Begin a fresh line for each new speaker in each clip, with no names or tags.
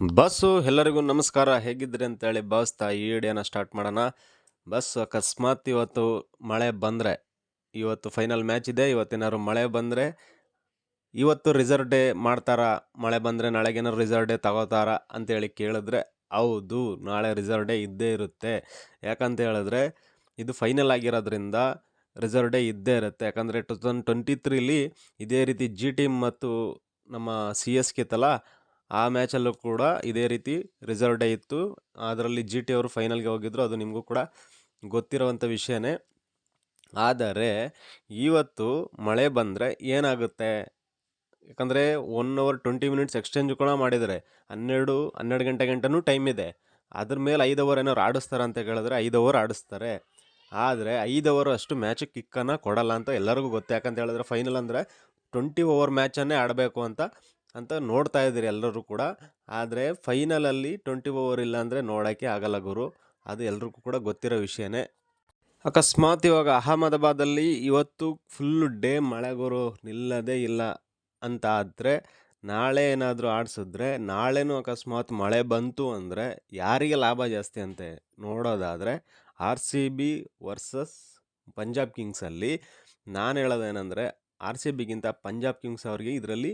Bus, ಎಲ್ಲರಿಗೂ ನಮಸ್ಕಾರ. ಹೇಗಿದ್ರಿ ಅಂತೇಳಿ ಭಾವಿಸ್ತಾ ಈ ವಿಡಿಯೋನ ಸ್ಟಾರ್ಟ್ ಮಾಡೋಣ. ಬಸ್ ಅಕಸ್ಮಾತ್ ಇವತ್ತು ಮಳೆ ಬಂದರೆ, ಇವತ್ತು ಫೈನಲ್ ಮ್ಯಾಚ್ ಇದೆ ಇವತ್ತೇನಾದ್ರು ಮಳೆ ಬಂದರೆ, ಇವತ್ತು ರಿಸರ್ವ್ ಡೇ ಮಾಡ್ತಾರಾ, ಮಳೆ ಬಂದರೆ ನಾಳೆಗೇನಾದ್ರು ರಿಸರ್ವ್ ಡೇ ತಗೋತಾರಾ ಅಂತೇಳಿ ಕೇಳಿದ್ರೆ, ಹೌದು, ನಾಳೆ ರಿಸರ್ವ್ ಡೇ ಇದ್ದೇ ಇರುತ್ತೆ. ಯಾಕಂತ ಹೇಳಿದ್ರೆ, ಇದು ಫೈನಲ್ ಆಗಿರೋದ್ರಿಂದ ರಿಸರ್ವ್ ಡೇ ಇದ್ದೇ ಇರುತ್ತೆ. ಯಾಕಂದರೆ ಟು ತೌಸಂಡ್ ಟ್ವೆಂಟಿ ತ್ರೀಲಿ ಇದೇ ರೀತಿ ಜಿ ಟೀಮ್ ಮತ್ತು ನಮ್ಮ ಸಿ ಎಸ್ ಕೆ ಇತ್ತಲ್ಲ ಆ ಮ್ಯಾಚಲ್ಲೂ ಕೂಡ ಇದೇ ರೀತಿ ರಿಸರ್ವ್ ಡೇ ಇತ್ತು. ಅದರಲ್ಲಿ ಜಿ ಟಿ ಅವರು ಫೈನಲ್ಗೆ ಹೋಗಿದ್ರು. ಅದು ನಿಮಗೂ ಕೂಡ ಗೊತ್ತಿರೋವಂಥ ವಿಷಯನೇ. ಆದರೆ ಇವತ್ತು ಮಳೆ ಬಂದರೆ ಏನಾಗುತ್ತೆ? ಯಾಕಂದರೆ one hour twenty minutes exchange ಕೂಡ ಮಾಡಿದರೆ ಹನ್ನೆರಡು ಹನ್ನೆರಡು ಗಂಟೆ ಗಂಟೆನೂ ಟೈಮ್ ಇದೆ. ಅದ್ರ ಮೇಲೆ ಐದು ಓವರ್ ಏನಾದ್ರು ಆಡಿಸ್ತಾರೆ ಅಂತ ಕೇಳಿದ್ರೆ ಐದು ಓವರ್ ಆಡಿಸ್ತಾರೆ. ಆದರೆ ಐದು ಓವರ್ ಅಷ್ಟು ಮ್ಯಾಚ್ ಕಿಕ್ಕನ್ನು ಕೊಡಲ್ಲ ಅಂತ ಎಲ್ಲರಿಗೂ ಗೊತ್ತು. ಯಾಕಂತ ಹೇಳಿದ್ರೆ ಫೈನಲ್ ಅಂದರೆ ಟ್ವೆಂಟಿ ಓವರ್ ಮ್ಯಾಚನ್ನೇ ಆಡಬೇಕು ಅಂತ ಅಂತ ನೋಡ್ತಾ ಇದ್ದೀರಿ ಎಲ್ಲರೂ ಕೂಡ. ಆದರೆ ಫೈನಲಲ್ಲಿ ಟ್ವೆಂಟಿ ಓವರ್ ಇಲ್ಲ ಅಂದರೆ ನೋಡೋಕ್ಕೆ ಆಗಲ್ಲ ಗುರು. ಅದು ಎಲ್ರಿಗೂ ಕೂಡ ಗೊತ್ತಿರೋ ವಿಷಯನೇ. ಅಕಸ್ಮಾತ್ ಇವಾಗ ಅಹಮದಾಬಾದಲ್ಲಿ ಇವತ್ತು ಫುಲ್ಲು ಡೇ ಮಳೆ ಗುರು. ನಿಲ್ಲದೇ ಇಲ್ಲ ಅಂತ ಆದರೆ ನಾಳೆ ಏನಾದರೂ ಆಡಿಸಿದ್ರೆ ನಾಳೆನೂ ಅಕಸ್ಮಾತ್ ಮಳೆ ಬಂತು ಅಂದರೆ ಯಾರಿಗೆ ಲಾಭ ಜಾಸ್ತಿ ಅಂತೆ ನೋಡೋದಾದರೆ R C B versus Punjab ಕಿಂಗ್ಸಲ್ಲಿ ನಾನು ಹೇಳೋದೇನೆಂದರೆ ಆರ್ ಸಿ ಬಿಗಿಂತ ಪಂಜಾಬ್ ಕಿಂಗ್ಸ್ ಅವ್ರಿಗೆ ಇದರಲ್ಲಿ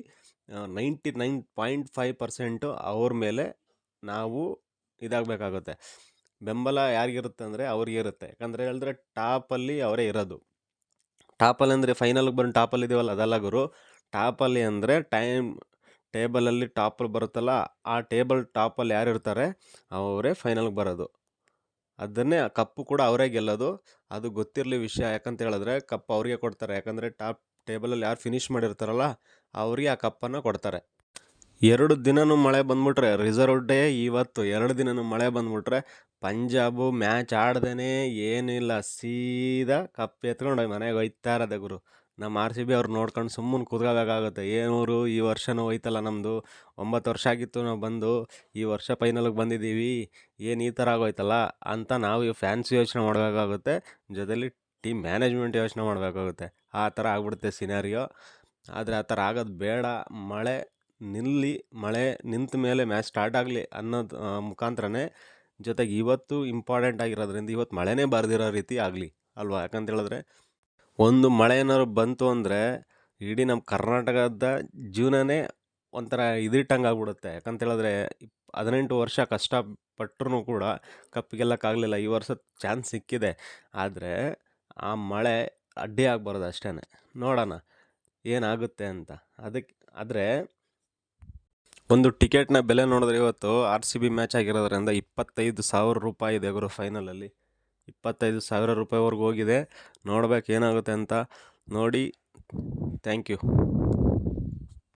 ninety nine point five percent ಅವ್ರ ಮೇಲೆ ನಾವು ಇದಾಗಬೇಕಾಗುತ್ತೆ. ಬೆಂಬಲ ಯಾರಿಗಿರುತ್ತೆ ಅಂದರೆ ಅವ್ರಿಗೆ ಇರುತ್ತೆ. ಯಾಕಂದರೆ ಹೇಳಿದ್ರೆ ಟಾಪಲ್ಲಿ ಅವರೇ ಇರೋದು. ಟಾಪಲ್ಲಿ ಅಂದರೆ ಫೈನಲ್ಗೆ ಬಂದು ಟಾಪಲ್ಲಿ ಇದೀವಲ್ಲ ಅದಲ್ಲ ಗುರು. ಟಾಪಲ್ಲಿ ಅಂದರೆ ಟೈಮ್ ಟೇಬಲಲ್ಲಿ ಟಾಪಲ್ಲಿ ಬರುತ್ತಲ್ಲ ಆ ಟೇಬಲ್ ಟಾಪಲ್ಲಿ ಯಾರು ಇರ್ತಾರೆ ಅವರೇ ಫೈನಲ್ಗೆ ಬರೋದು. ಅದನ್ನೇ ಕಪ್ಪು ಕೂಡ ಅವರೇ ಗೆಲ್ಲೋದು. ಅದು ಗೊತ್ತಿರಲಿ ವಿಷಯ ಯಾಕಂತ ಹೇಳಿದ್ರೆ ಕಪ್ ಅವ್ರಿಗೆ ಕೊಡ್ತಾರೆ. ಯಾಕಂದರೆ ಟಾಪ್ ಟೇಬಲಲ್ಲಿ ಯಾರು ಫಿನಿಶ್ ಮಾಡಿರ್ತಾರಲ್ಲ, ಅವ್ರಿಗೆ ಆ ಕಪ್ಪನ್ನು ಕೊಡ್ತಾರೆ. ಎರಡು ದಿನನೂ ಮಳೆ ಬಂದ್ಬಿಟ್ರೆ, ರಿಸರ್ವ್ ಡೇ ಇವತ್ತು, ಎರಡು ದಿನನೂ ಮಳೆ ಬಂದ್ಬಿಟ್ರೆ, ಪಂಜಾಬು ಮ್ಯಾಚ್ ಆಡ್ದೇ ಏನಿಲ್ಲ, ಸೀದಾ ಕಪ್ ಎತ್ಕೊಂಡು ಮನೆಗೆ ಒಯ್ತಾ ಇರೋದೆ ಗುರು. ನಮ್ಮ ಆರ್ ಸಿ ಬಿ ಅವ್ರು ನೋಡ್ಕೊಂಡು ಸುಮ್ಮನೆ ಕೂತ್ಕೋಬೇಕಾಗುತ್ತೆ ಏನೂರು ಈ ವರ್ಷನೂ ಹೋಯ್ತಲ್ಲ ನಮ್ಮದು ಒಂಬತ್ತು ವರ್ಷ ಆಗಿತ್ತು ನಾವು ಬಂದು, ಈ ವರ್ಷ ಫೈನಲ್ಗೆ ಬಂದಿದ್ದೀವಿ. ಏನು ಈ ಥರ ಆಗೋಯ್ತಲ್ಲ ಅಂತ ನಾವು ಫ್ಯಾನ್ಸ್ ಯೋಚನೆ ಮಾಡಬೇಕಾಗುತ್ತೆ. ಜೊತೆಲಿ ಟೀಮ್ ಮ್ಯಾನೇಜ್ಮೆಂಟ್ ಯೋಚನೆ ಮಾಡಬೇಕಾಗುತ್ತೆ. ಆ ಥರ ಆಗ್ಬಿಡುತ್ತೆ ಸಿನಾರಿಯೋ. ಆದರೆ ಆ ಥರ ಆಗೋದು ಬೇಡ. ಮಳೆ ನಿಲ್ಲಿ, ಮಳೆ ನಿಂತ ಮೇಲೆ ಮ್ಯಾಚ್ ಸ್ಟಾರ್ಟ್ ಆಗಲಿ ಅನ್ನೋದು ಮುಖಾಂತರನೇ ಜೊತೆಗೆ ಇವತ್ತು ಇಂಪಾರ್ಟೆಂಟ್ ಆಗಿರೋದ್ರಿಂದ ಇವತ್ತು ಮಳೆನೇ ಬರೆದಿರೋ ರೀತಿ ಆಗಲಿ ಅಲ್ವಾ? ಯಾಕಂತ ಹೇಳಿದ್ರೆ ಒಂದು ಮಳೆ ಏನಾದ್ರು ಬಂತು ಅಂದರೆ ಇಡೀ ನಮ್ಮ ಕರ್ನಾಟಕದ ಜೀವನನೇ ಒಂಥರ ಇದಿಟ್ಟಂಗೆ ಆಗ್ಬಿಡುತ್ತೆ. ಯಾಕಂತ ಹೇಳಿದ್ರೆ ಹದಿನೆಂಟು ವರ್ಷ ಕಷ್ಟಪಟ್ಟರು ಕೂಡ ಕಪ್ ಗೆಲ್ಲಕ್ಕಾಗಲಿಲ್ಲ ಈ ವರ್ಷ ಚಾನ್ಸ್ ಸಿಕ್ಕಿದೆ. ಆದರೆ ಆ ಮಳೆ ಅಡ್ಡಿ ಆಗ್ಬಾರ್ದು ಅಷ್ಟೇ ನೋಡೋಣ ಏನಾಗುತ್ತೆ ಅಂತ. ಅದಕ್ಕೆ ಆದರೆ ಒಂದು ಟಿಕೆಟ್ನ ಬೆಲೆ ನೋಡಿದ್ರೆ ಇವತ್ತು ಆರ್ ಸಿ ಬಿ ಮ್ಯಾಚ್ ಆಗಿರೋದ್ರಿಂದ ಇಪ್ಪತ್ತೈದು ಸಾವಿರ ರೂಪಾಯಿ ಇದೆ ಗುರು ಫೈನಲಲ್ಲಿ ಇಪ್ಪತ್ತೈದು ಸಾವಿರ ರೂಪಾಯಿವರೆಗೂ ಹೋಗಿದೆ. ನೋಡ್ಬೇಕು ಏನಾಗುತ್ತೆ ಅಂತ. ನೋಡಿ ಥ್ಯಾಂಕ್ ಯು